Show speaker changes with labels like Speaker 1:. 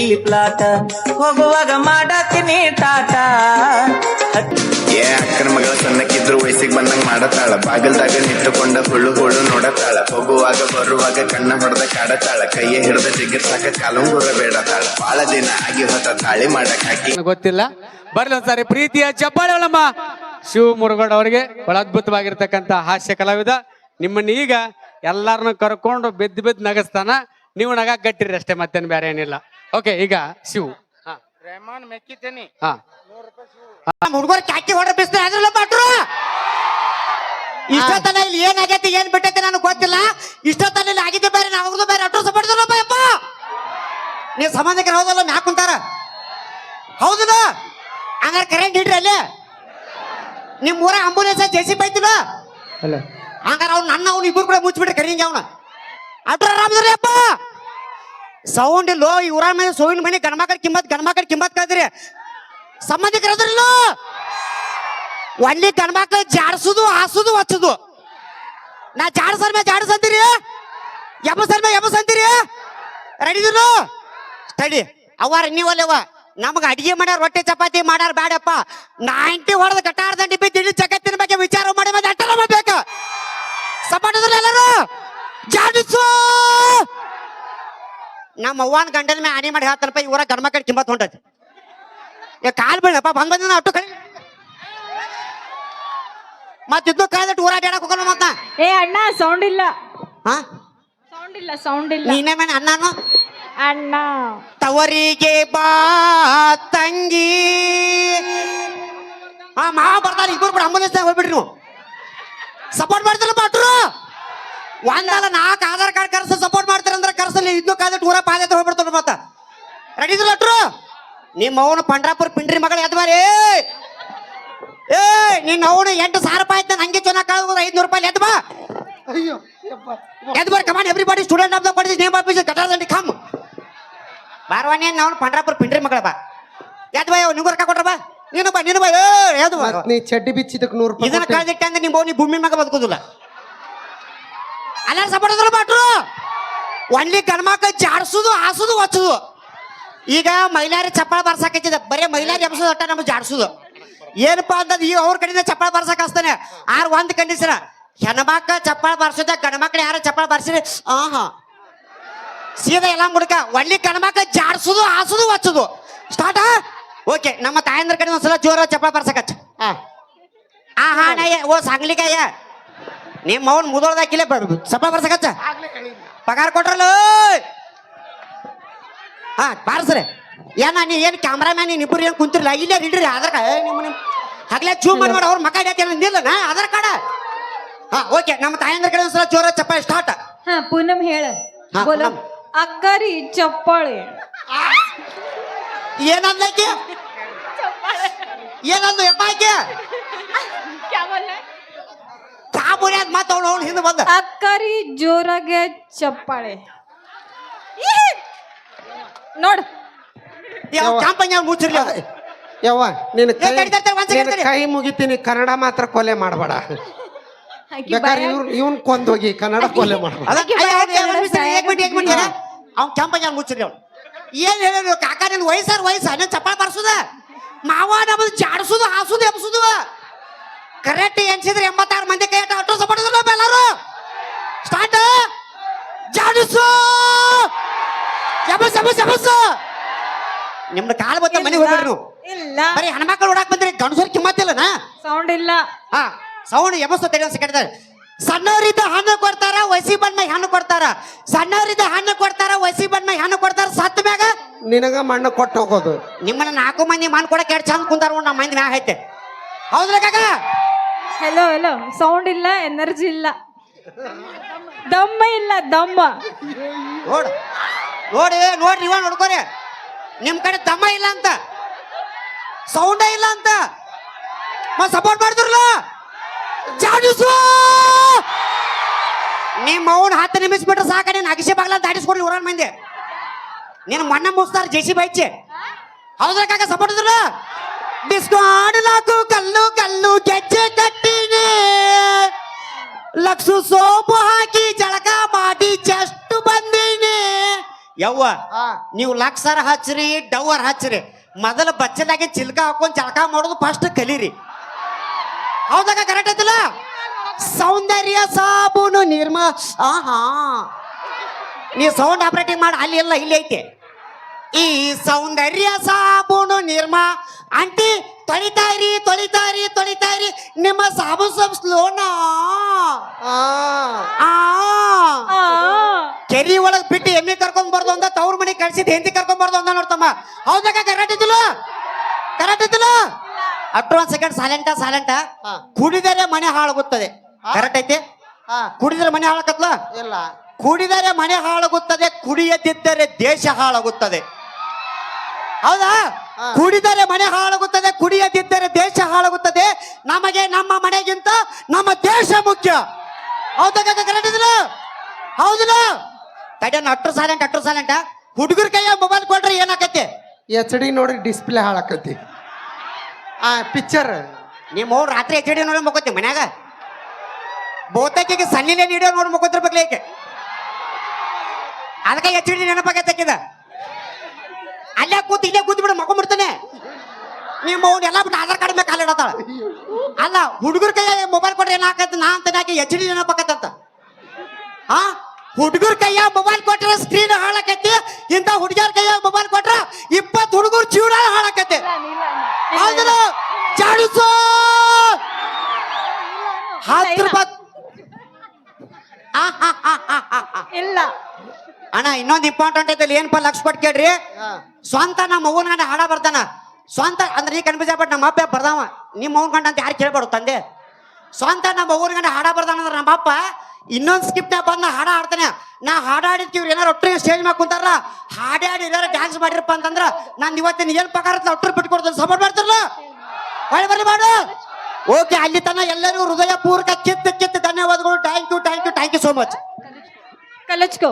Speaker 1: ಈ ಪ್ಲಾಟ. ಹೋಗುವಾಗ ಮಾಡತ್ತೀನಿ ಟಾಟ.
Speaker 2: ಏ ಅಕ್ಕನ ಮಗಳ ಸಣ್ಣಕ್ಕಿದ್ರು ವಯಸ್ಸಿಗೆ ಬಂದಂಗ ಮಾಡತಾಳ. ಬಾಗಿಲ್ದಾಗ ನಿಂತುಕೊಂಡ ಹುಳು ಹುಳು ನೋಡತಾಳ. ಹೋಗುವಾಗ ಬರುವಾಗ ಕಣ್ಣ ಹೊಡೆದ ಕಾಡತಾಳ. ಕೈಯ ಹಿಡಿದ ಜಿಗಿರ್ಸಾಕ ಕಾಲುಂಗುರ ಬೇಡತಾಳ. ಬಾಳ ದಿನ ಆಗಿ ಹೊತ್ತ ತಾಳಿ ಮಾಡಕ್ ಹಾಕಿ.
Speaker 3: ಗೊತ್ತಿಲ್ಲ. ಬರ್ಲಿ ಒಂದ್ಸಾರಿ ಪ್ರೀತಿಯ ಚಪ್ಪಾಳಮ್ಮ ಶಿವ ಮುರುಗೋಡ ಅವರಿಗೆ ಬಹಳ ಅದ್ಭುತವಾಗಿರ್ತಕ್ಕಂಥ ಹಾಸ್ಯ ಕಲಾವಿದ. ನಿಮ್ಮನ್ನ ಈಗ ಎಲ್ಲಾರನ್ನ ಕರ್ಕೊಂಡು ಬೆದ್ದು ಬೆದ್ದು ನಗಸ್ತಾನ. ನೀವು ನಗ ಗಟ್ಟಿರಿ ಅಷ್ಟೇ ಮತ್ತೇನು ಬೇರೆ ಏನಿಲ್ಲ. ಓಕೆ ಈಗ ಶಿವ್. ಹಾ
Speaker 4: ರೆಹಮಾನ್ ಮೆಕ್ಕಿದ್ದೇನೆ
Speaker 3: ಹಾ.
Speaker 5: ನಮ್ಮ ಹುಡುಗರು ಕ್ಯಾಕಿ ಹೊಡ್ರ ಬಿಸ್ತ ಅದ್ರಲ್ಲ ಬಾಟ್ರು ಇಷ್ಟೊತ್ತನ ಇಲ್ಲಿ ಏನಾಗೈತಿ ಏನ್ ಬಿಟ್ಟೈತಿ ನನಗೆ ಗೊತ್ತಿಲ್ಲ. ಇಷ್ಟೊತ್ತನ ಇಲ್ಲಿ ಆಗಿದ್ದೆ ಬೇರೆ ನಾವು ಬೇರೆ ಅಡ್ರೆಸ್ ಪಡೆದ್ರಪ್ಪ ಯಪ್ಪ ನೀವು ಸಂಬಂಧಿಕರು ಹೌದಲ್ಲ ಮ್ಯಾಕ್ ಕುಂತಾರ. ಹೌದಲ್ಲ? ಹಂಗಾರೆ ಕರೆಂಟ್ ಇಡ್ರಿ ಅಲ್ಲಿ. ನಿಮ್ಮ ಊರ ಆಂಬುಲೆನ್ಸ್ ಜೆ ಸಿ ಬೈತಿಲ್ಲ ಹಂಗಾರೆ ಅವ್ನು ನನ್ನ ಅವ್ನು ಇಬ್ಬರು ಕೂಡ ಮುಚ್ಚಿಬಿಟ್ರಿ ಕರಿಂಗ್ ಅವನ. ಅಟ್ರ ಆರಾಮದ್ರಿ ಅಪ್ಪ. ಸೌಂಡ್ ಇಲ್ಲೋ ಇವರ ಮೇಲೆ ಸೋವಿನ ಮನೆ ಗಣಮಕ್ಕಳ ಕಿಮ್ಮತ್ ಗಣಮಕ್ಕಳ ಕಿಮ್ಮತ್ ಕಳ್ದ್ರಿ. ಸಂಬಂಧಿಕರದ್ರಲ್ಲ ಒಳ್ಳೆ ಗಣಮಕ್ಕಳ ಜಾಡ್ಸುದು, ಹಾಸುದು, ಹಚ್ಚುದು. ನಾ ಜಾಡ್ಸರ್ ಮೇ ಜಾಡ್ಸ್ ಅಂತೀರಿ ಎಬ್ಬಸರ್ ಮೇ ಎಬ್ಬಸ್ ಅಂತೀರಿ ರೆಡಿದ್ರು ಸ್ಟಡಿ ಅವಾರ ನೀವಲ್ಲವ ನಮ್ಗೆ ಅಡಿಗೆ ಮಾಡ್ಯಾರ, ರೊಟ್ಟಿ, ಚಪಾತಿ ಮಾಡ್ಯಾರ ಬ್ಯಾಡಪ್ಪ. ನೈಂಟಿ ಹೊಡೆದ ಕಟ್ಟಾರ್ದಂಡಿ ಬಿದ್ದು ಇಡೀ ಜಗತ್ತಿನ ನಮ್ಮ ಅವ್ವನ ಗಂಡನ ಮೇಲೆ ಆನೆ ಮಾಡಿ ಹೇಳ್ತಾರಪ್ಪ ಇವರ ಗಂಡ ಮಕ್ಕಳು ಕಿಂಬತ್ ಹೊಂಟೈತಿ. ಏ ಕಾಲ್ ಬೀಳಪ್ಪ ಬಂದ್ ಬಂದ ಅಟ್ಟು ಕಳಿ ಮತ್ತಿದ್ದು ಇದ್ದು ಕಾಯ್ದಟ್ಟು ಊರಾಟ ಆಡಕ್ ಹೋಗೋಣ ಮತ್ತ
Speaker 6: ಏ ಅಣ್ಣ ಸೌಂಡ್ ಇಲ್ಲ.
Speaker 5: ಹಾ?
Speaker 6: ಸೌಂಡ್ ಇಲ್ಲ ಸೌಂಡ್ ಇಲ್ಲ.
Speaker 5: ನೀನೇ ಮೇನ ಅಣ್ಣನು?
Speaker 6: ಅಣ್ಣ.
Speaker 5: ತವರಿಗೆ ಬಾ ತಂಗಿ. ಆ ಮಾವ ಬರ್ತಾರೆ ಇಬ್ಬರು ಬಿಡ ಅಂಬುಲೆನ್ಸ್ ಹೋಗ್ಬಿಡ್ರಿ ನೀವು. ಸಪೋರ್ಟ್ ಮಾಡ್ತಾರ ಬಾಟ್ರು ಒಂದಲ್ಲ ನಾಲ್ಕು ಆಧಾರ್ ಕಾರ್ಡ್ ಕರ್ಸ ಸಪೋರ್ಟ್ ಮಾಡ್ತಾರ. ಅಂದ್ರೆ ಕರ್ಸಲ್ಲಿ ಇದ್ನು ಕಾಯ್ದಟ್ಟು ಊರ ಪಾದಯಾತ್ರೆ ಹೋಗ್ಬಿಡ್ತಾರ ಮತ್ತ? ರೆಡಿ ಲಟ್ರು ನಿಮ್ಮ ಅವನು ಪಂಡ್ರಾಪುರ ಪಿಂಡ್ರಿ ಮಗಳು ಎದ್ಬಾರಿ ಏ ನಿನ್ನ ಅವನು ಎಂಟು ಸಾವಿರ ರೂಪಾಯಿ ಆಯ್ತು ಹಂಗೆ ಚೆನ್ನಾಗಿ ಕಳ್ದು ಐದ್ನೂರು ರೂಪಾಯಿ ಎದ್ ಬಾ. ಎದ್ bar come on everybody student of the college name office ಕಟಾರದಂಡಿ come ಬಾರವಾಣಿ ನಾವು ಪಂಡ್ರಾಪುರ ಪಿಂಡ್ರಿ ಮಗಳ ಬಾ. ಎದ್ ಬಾ ನಿಂಗೂ ರೊಕ್ಕ ಕೊಟ್ರ ಬಾ. ನೀನು ಬಾ ನೀನು ಬಾ ಏ ಯಾವ್ದು
Speaker 4: ನೀ ಚಡ್ಡಿ ಬಿಚ್ಚಿದಕ್ಕೆ ನೂರು ರೂಪಾಯಿ
Speaker 5: ಇದನ್ನ ಕಳೆದಿಟ್ಟೆ ಅಂದ್ರೆ ನಿಮ್ಮ ಭೂಮಿ ಮಗ ಬದುಕೋದಿಲ್ಲ. ಅಲ್ಲ ಸಪೋರ್ಟ್ ಬಾಟ್ರು ಒನ್ಲಿ ಮಕ್ಕಳು ಜಾಡ್ಸುದು, ಹಾಸುದು ಒಚ್ಚುದು ಈಗ ಮೈಲಾರಿ ಚಪ್ಪಳ ಬರ್ಸಾಕತ್ತಿದ ಬರೀ ಮಹಿಳೆಯರು ಎಬ್ಸೋದು ಒಟ್ಟ ನಮ್ಗೆ ಜಾಡ್ಸುದು. ಏನಪ್ಪಾ ಅಂತಂದ್ ಈಗ ಅವ್ರ ಕಡೆಯಿಂದ ಚಪ್ಪಳ ಬರ್ಸಕ್ ಹಸ್ತಾನೆ. ಆರ್ ಒಂದ್ ಕಂಡೀಷನ್ ಹೆಣ್ಮಕ್ಳ ಚಪ್ಪಳ ಬರ್ಸೋದ ಗಂಡ್ಮಕ್ಳು ಯಾರ ಚಪ್ಪಳ ಬರ್ಸಿರಿ? ಆಹಾ. ಸೀದಾ ಎಲ್ಲ ಮುಡ್ಕ. ಒಳ್ಳಿ ಗಣಮಕ್ಕ ಜಾಡ್ಸುದು, ಹಾಸುದು ಒಚ್ಚುದು ಸ್ಟಾರ್ಟ್ ಓಕೆ ನಮ್ಮ ತಾಯಂದ್ರ ಕಡೆ ಒಂದ್ಸಲ ಜೋರ ಚಪ್ಪಳ ಬರ್ಸಕಚ್ಚ ಆ. ಹಾ ನಯ್ಯ ಓ ಸಾಂಗ್ಲಿಕಾಯ ನಿಮ್ಮ ಅವ್ನ ಮುದೋಳ್ದಾಕಿಲ್ಲ ಸಪ ಬರ್ಸಕಚ್ಚ ಪಗಾರ ಕೊಟ್ರಲ್ಲ? ಹಾ ಬಾರ್ಸ್ರೆ. ಏನ ನೀ ಏನ್ ಕ್ಯಾಮ್ರಾಮ್ಯಾನ್ ನೀನ್ ಇಬ್ಬರು ಏನ್ ಕುಂತಿರ್ಲ? ಇಲ್ಲೇ ಇಡ್ರಿ ಆಧಾರ್ ಕಾರ್ಡ್. ನಿಮ್ಮ ನಿಮ್ಮ ಹಗ್ಲೇ ಚೂ ಮಾಡಿ ಅವ್ರ ಮಕ್ಕ ಹಿಡಿಯಕ್ಕೆ ನಿಲ್ಲನ ನಾ ಆಧಾರ್ ಕಾರ್ಡ್? ಹಾ ಓಕೆ ನಮ್ಮ ತಾಯಂದ್ರ ಕಡೆ ಒಂದ್ಸಲ ಜೋರ ಚಪ್ಪಾ ಸ್ಟಾರ್ಟ್
Speaker 6: ಹಾ ಪೂನಮ್ ಹೇಳ. ಬೋಲ. ಅಕ್ಕರಿ ಚಪ್ಪಾಳೆ.
Speaker 5: ಏನಂದಕ್ಕೆ ಏನಂದು ಯಪ್ಪ ಆಕೆ? ಕಾಬೂರ್ಯಾಗ ಮತ್ತೆ ಅವ್ನು ಅವ್ನು ಹಿಂದೆ ಬಂದ.
Speaker 6: ಅಕ್ಕರಿ ಜೋರಾಗೆ ಚಪ್ಪಾಳೆ. ನೋಡು ನೋಡ್.
Speaker 5: ಯಾವ ಮುಚ್ಚಿರ್ಲಿ ಅವ್ನು.
Speaker 4: ಯವ್ವ ನಿನ್ನ ಕೈ
Speaker 5: ಏ, ತಡಿ, ತಡಿ, ಒಂದ್ second
Speaker 4: ನಿನ್ನ
Speaker 5: ತಡಿ.
Speaker 4: ಕೈ ಮುಗಿತೀನಿ ಕನ್ನಡ ಮಾತ್ರ ಕೊಲೆ ಮಾಡಬೇಡ.
Speaker 6: ಆಕಿ
Speaker 4: ಬೇಕಾದ್ರೆ
Speaker 6: ಬಾಯಾಗ್-
Speaker 4: ಇವನ್ ಕೊಂದೋಗಿ ಕನ್ನಡ ಕೊಲೆ ಮಾಡಬೇಡ.
Speaker 6: ಅದಕ್ಕೆ
Speaker 5: ಅಯ್ಯ, ಅವ್ನು ನಿಮಿಷ,
Speaker 6: ಸಾಯಾಗ್
Speaker 5: ಏಕ್ ಮಿನಿಟ್, ಏಕ್ ಮಿನಿಟ್. ಅವ್ನ್ ಯಾವ ಮುಚ್ಚಿರ್ಲಿ ಅವ್ನು? ಏನ್ ಹೇಳಿ ಕಾಕ ನಿನ್ ವಯಸ್ಸಾರ ವಯಸ್ಸ ನೀನ್ ಚಪ್ಪಾಳ ಬರ್ಸುದ? ಮಾವ ನಮ್ಮದು ಚಾಡ್ಸುದು ಹಾಸುದು ಎಬ್ಸುದು. ಕರೆಕ್ಟ್ ಎನ್ಸಿದ್ರೆ ಎಂಬತ್ತಾರು ಮಂದಿ ಕೈ ಅಟ್ಟು ಸಪೋರ್ಟ್ ಎಲ್ಲರೂ. ಸ್ಟಾರ್ಟ್ ಜಾಡಿಸು. ಜಬಸು ಜಬಸು ನಿಮ್ದು ಕಾಲ್ ಬತ್ತ ಮನೆ ಹೋಗ್ಬಿಡ್ರಿ ನೀವು.
Speaker 6: ಇಲ್ಲ.
Speaker 5: ಬರೀ ಹೆಣ್ಮಕ್ಳು ಓಡಾಕ್ ಬಂದ್ರಿ ಗಂಡಸರು ಕಿಮ್ಮತ್ತಿಲ್ಲನ
Speaker 6: ಸೌಂಡ್ ಇಲ್ಲ.
Speaker 5: ಹಾ ಸೌಂಡ್ ಎಬಸ್ ತಡಿ ಸೆಕೆಂಡ್ ಸಣ್ಣವರಿದ್ದ ಹಣ್ಣು ಕೊಡ್ತಾರ ವಸಿ ಬಣ್ಣ ಹಣ್ಣು ಕೊಡ್ತಾರ. ಸಣ್ಣವರಿದ್ದ ಹಣ್ಣು ಕೊಡ್ತಾರ ವಸಿ ಬಣ್ಣ ಹಣ್ಣು ಕೊಡ್ತಾರ ಸತ್ ಮ್ಯಾಗ?
Speaker 4: ನಿನಗ ಮಣ್ಣು ಕೊಟ್ಟು ಹೋಗೋದು.
Speaker 5: ನಿಮ್ಮನ್ನ ನಾಲ್ಕು ಮಂದಿ ಮಣ್ಣು ಕೊಡಕ್ಕೆ ಎರಡು ಚಂದ ಕುಂತಾರ ನಮ್ಮ ಮಂದಿ ಮ್ಯಾಗ ಐತೆ. ಹೌದ್ರ ಕಾಕ?
Speaker 6: ಹೆಲೋ ಹೆಲೋ ಸೌಂಡ್ ಇಲ್ಲ ಎನರ್ಜಿ ಇಲ್ಲ. ದಮ್ಮ ಇಲ್ಲ ದಮ್ಮ.
Speaker 5: ನೋಡ್ ನೋಡಿ ನೋಡ್ರಿ ಇವ ನೋಡ್ಕೋರಿ. ನಿಮ್ ಕಡೆ ದಮ್ಮ ಇಲ್ಲ ಅಂತ. ಸೌಂಡೇ ಇಲ್ಲ ಅಂತ. ಸಪೋರ್ಟ್ ಮಾಡಿದ್ರಲ್ಲ? ಜಾಡಿಸು ನಿಮ್ಮ ಅವ್ನ ಹತ್ತು ನಿಮಿಷ ಬಿಟ್ರೆ ಸಾಕ ನೀನು ಅಗಿಸಿ ಬಾಗ್ಲ ದಾಟಿಸ್ಕೊಡ್ಲಿ ಊರನ್ ಮಂದಿ. ನೀನು ಮಣ್ಣ ಮುಸ್ತಾರ ಜೆಸಿ ಬೈಚಿ. ಹೌದ್ರ ಕಾಕ ಸಪೋರ್ಟ್ ಇದ್ರಲ್ಲ ಬಿಸ್ಕಾಡ್ಲಾಕು ಕಲ್ಲು ಕಲ್ಲು ಗೆಜ್ಜೆ ಕಟ್ಟಿನಿ. ಲಕ್ಷು ಸೋಪು ಹಾಕಿ ಜಳಕ ಮಾಡಿ ಚೆಸ್ಟ್ ಬಂದೀನಿ. ಯವ್ವ ನೀವು ಲಕ್ಷರ ಹಚ್ಚ್ರಿ ಡವರ್ ಹಚ್ಚ್ರಿ. ಮೊದಲ ಬಚ್ಚಲಾಗಿ ಚಿಲ್ಕ ಹಾಕೊಂಡ್ ಜಳಕ ಮಾಡೋದು ಫಸ್ಟ್ ಕಲೀರಿ. ಹೌದಾಗ ಕರೆಕ್ಟ್ ಐತಿಲ್ಲ? ಸೌಂದರ್ಯ ಸಾಬೂನು ನಿರ್ಮ ಆಹಾ. ನೀವು ಸೌಂಡ್ ಆಪರೇಟಿಂಗ್ ಮಾಡಿ ಅಲ್ಲಿ ಎಲ್ಲ ಇಲ್ಲಿ ಐತೆ. ಈ ಸೌಂದರ್ಯ ಸಾಬೂನು ನಿರ್ಮ. ಆಂಟಿ ತೊಳಿತಾಯಿರಿ ತೊಳಿತಾಯಿರಿ ತೊಳಿತಾಯಿರಿ ನಿಮ್ಮ ಸಾಬು ಸಬ್ ಸ್ಲೋನಾ?
Speaker 4: ಆ.
Speaker 5: ಆ.
Speaker 6: ಆ,
Speaker 5: ಕೆರಿ ಒಳಗ್ ಬಿಟ್ಟು ಎಮ್ಮೆ ಕರ್ಕೊಂಡ್ ಬರ್ದು ಅಂತ ತವ್ರ ಮನೆ ಕಳ್ಸಿದ್ ಹೆಂಡತಿ ಕರ್ಕೊಂಡ್ ಬರ್ದು ಅಂತ ನೋಡ್ತಮ್ಮ ಹೌದಾಗ ಕರೆಕ್ಟ್ ಇದ್ದಿಲ್ಲ ಕರೆಕ್ಟ್ ಇದ್ದಿಲ್ಲ ಅಟ್ರು ಒಂದ್ ಸೆಕೆಂಡ್ ಸಾಲೆಂಟ ಸಾಲೆಂಟ
Speaker 4: ಹಾ.
Speaker 5: ಕುಡಿದರೆ ಮನೆ ಹಾಳಾಗುತ್ತದೆ. ಕರೆಕ್ಟ್ ಐತಿ? ಕುಡಿದ್ರೆ ಮನೆ ಹಾಳಾಕತ್ಲ?
Speaker 4: ಇಲ್ಲ.
Speaker 5: ಕುಡಿದರೆ ಮನೆ ಹಾಳಾಗುತ್ತದೆ ಕುಡಿಯದಿದ್ದರೆ ದೇಶ ಹಾಳಾಗುತ್ತದೆ. ಹೌದಾ? ಕುಡಿದರೆ ಮನೆ ಹಾಳಾಗುತ್ತದೆ ಕುಡಿಯದಿದ್ದರೆ ದೇಶ ಹಾಳಾಗುತ್ತದೆ. ನಮಗೆ ನಮ್ಮ ಮನೆಗಿಂತ ನಮ್ಮ ದೇಶ ಮುಖ್ಯ. ಹೌದಾ ಕರೆಕ್ಟ್ ಇದಿಲ್ಲ ಹೌದಿಲ್ಲ ತಡಿಯನ್ನ ಅಟ್ರು ಸಾಲೆಂಟ್ ಅಟ್ರು ಸಾಲೆಂಟ ಹುಡುಗರ ಕೈಯ ಮೊಬೈಲ್ ಕೊಟ್ರೆ ಏನಾಕೈತಿ?
Speaker 4: ಎಚ್ ಡಿ ನೋಡಿ ಡಿಸ್ಪ್ಲೇ ಹಾಳಾಕತಿ. ಆ ಪಿಕ್ಚರ್
Speaker 5: ನಿಮ್ಮ ಅವ್ರು ರಾತ್ರಿ ಎಚ್ ಡಿ ನೋಡಿ ಮುಕ್ಕೋತಿ ಮನ್ಯಾಗ? ಬಹುತೇಕಿಗೆ ಸನ್ನಿಲೆ ನೀಡಿಯೋ ನೋಡಿ ಮುಕ್ಕೋತಿರ್ಬೇಕಲ್ಲ ಏಕೆ ಅದಕ್ಕೆ ಎಚ್ ಡಿ ನೆನಪಾಗತ್ತಕ್ಕಿದ ಅಲ್ಲೇ ಕೂತ್ ಇಲ್ಲೇ ಕೂತ್ ಬಿಡು ಮಕ್ಕೊಂಡ್ಬಿಡ್ತಾನೆ ನಿಮ್ಮ ಅವ್ನು ಎಲ್ಲ ಬಿಟ್ಟು ಆಧಾರ್ ಕಾರ್ಡ್ ಮೇಲೆ ಕಾಲಿಡತ್ತಾಳ. ಅಲ್ಲ ಹುಡುಗರ ಕೈಯ ಮೊಬೈಲ್ ಕೊಟ್ರೆ ಏನಾಕತ್ತೆ ನಾ ಅಂತ ಯಾಕೆ ಎಚ್ ಡಿ ನೆನಪಾಕತ್ತಂತ ಹಾ ಹುಡುಗರ ಕೈಯ ಮೊಬೈಲ್ ಕೊಟ್ರೆ ಸ್ಕ್ರೀನ್ ಹಾಳಾಕೈತಿ ಇಂಥ ಹುಡುಗಿಯರ ಕೈಯ ಮೊಬೈಲ್ ಕೊಟ್ರ ಇಪ್ಪತ್ತು ಹುಡುಗರು ಜೀವನ ಹಾಳಕತ್ತೆ ಹೌದಲ್ಲ? ಜಾಡಿಸು! ಹತ್ತು ರೂಪಾಯಿ.
Speaker 6: ಇಲ್ಲ.
Speaker 5: ಅಣ್ಣ ಇನ್ನೊಂದು ಇಂಪಾರ್ಟೆಂಟ್ ಐತಲ್ಲ ಏನಪ್ಪ ಲಕ್ಷ ಕೊಟ್ಟು ಕೇಳ್ರಿ? ಸ್ವಂತ ನಮ್ಮ ಅವ್ವನ ಗಂಡ ಹಾಡ ಬರ್ತಾನ. ಸ್ವಂತ ಅಂದ್ರೆ ನೀ ಕನ್ಫ್ಯೂಸ್ ಆಗ್ಬಿಟ್ಟು ನಮ್ಮ ಅಪ್ಪ ಬರ್ದಾವ. ನಿಮ್ಮ ಮಗನ ಗಂಡ ಅಂತ ಯಾರು ಕೇಳ್ಬಾರ್ದು ತಂದೆ? ಸ್ವಂತ ನಮ್ಮ ಅವ್ವನ ಗಂಡ ಹಾಡ ಬರ್ದಾನ ಅಂದ್ರೆ ನಮ್ಮ ಅಪ್ಪ ಇನ್ನೊಂದು ಸ್ಕಿಪ್ನ ಬಂದ ಹಾಡ ಹಾಡ್ತಾನೆ. ನಾ ಹಾಡಾಡಿದ್ಕೆ ಇವ್ರು ಏನಾರು ಒಟ್ಟರೆ ಸ್ಟೇಜ್ ಮ್ಯಾಗ ಕುಂತಾರ ಹಾಡಾಡಿ ಏನಾರು ಡ್ಯಾನ್ಸ್ ಮಾಡಿರಪ್ಪ ಅಂತಂದ್ರ ನಾನು ಇವತ್ತಿನ ಏನ್ ಪಗಾರ ಒಟ್ಟರು ಬಿಟ್ಕೊಡ್ತೀನಿ ಸಪೋರ್ಟ್ ಮಾಡ್ತಾರಲ್ಲ? ಹೊಳೆ ಬರ್ರಿ ಮಾಡು. ಓಕೆ, ಅಲ್ಲಿ ತನ ಎಲ್ಲರಿಗೂ ಹೃದಯ ಪೂರ್ವಕ ಕಿತ್ತು ಕಿತ್ತು ಧನ್ಯವಾದಗಳು. Thank you thank you thank you so much
Speaker 6: ಕಲಚ್ಕೋ.